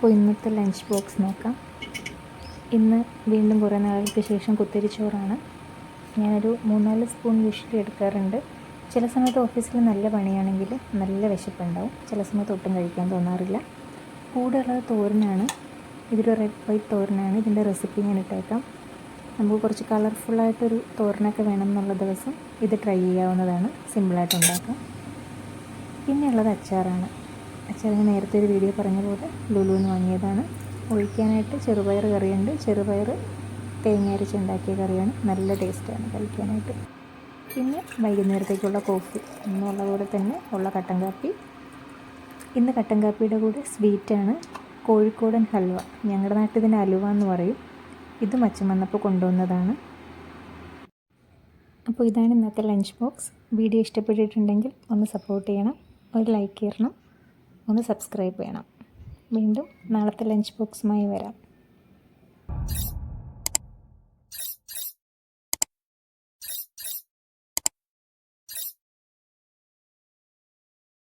അപ്പോൾ ഇന്നത്തെ lunch box നോക്കാം. ഇന്ന് വീണ്ടും കുറേ നാളുകൾക്ക് ശേഷം കുത്തരി ചോറാണ് ഞാനൊരു മൂന്നാൽ സ്പൂൺ യൂഷ്വലി എടുക്കാറുണ്ട്. ചില സമയത്ത് ഓഫീസിൽ നല്ല പണിയാണെങ്കിൽ നല്ല വിശപ്പുണ്ടാവും. ചില സമയത്ത് ഒട്ടും കഴിക്കാൻ തോന്നാറില്ല. കൂടെയുള്ളത് തോരനാണ്. ഇതൊരു റെഡ് വൈറ്റ് തോരനാണ്. ഇതിന്റെ റെസിപ്പി ഞാൻ ഇട്ടേക്കാം. നമുക്ക് കുറച്ച് കളർഫുള്ളായിട്ടൊരു തോരനൊക്കെ വേണം എന്നുള്ള ദിവസം ഇത് ട്രൈ ചെയ്യാവുന്നതാണ്. സിമ്പിളായിട്ട് ഉണ്ടാക്കാം. പിന്നെയുള്ളത് അച്ചാറാണ്. അച്ചാർ നേരത്തെ ഒരു വീഡിയോ പറഞ്ഞ പോലെ ലുലുവിന് വാങ്ങിയതാണ്. ഒഴിക്കാനായിട്ട് ചെറുപയർ കറിയുണ്ട്. ചെറുപയർ തേങ്ങ അരച്ചുണ്ടാക്കിയ കറിയാണ്. നല്ല ടേസ്റ്റാണ് കഴിക്കാനായിട്ട്. പിന്നെ വൈകുന്നേരത്തേക്കുള്ള കോഫി. എന്നുള്ള പോലെ തന്നെ ഉള്ള കട്ടൻ കാപ്പി. ഇന്ന് കട്ടൻ കാപ്പിയുടെ കൂടെ സ്വീറ്റാണ് കോഴിക്കോടൻ ഹൽവ. ഞങ്ങളുടെ നാട്ടിൽ ഇതിന് അലുവ എന്ന് പറയും. ഇത് മച്ചം വന്നപ്പോൾ കൊണ്ടുവന്നതാണ്. അപ്പോൾ ഇതാണ് ഇന്നത്തെ ലഞ്ച് ബോക്സ്. വീഡിയോ ഇഷ്ടപ്പെട്ടിട്ടുണ്ടെങ്കിൽ ഒന്ന് സപ്പോർട്ട് ചെയ്യണം. ഒരു ലൈക്ക് ചെയ്യണം ഒന്ന് സബ്സ്ക്രൈബ് ചെയ്യണം. വീണ്ടും നാളത്തെ ലഞ്ച് ബോക്സുമായി വരാം.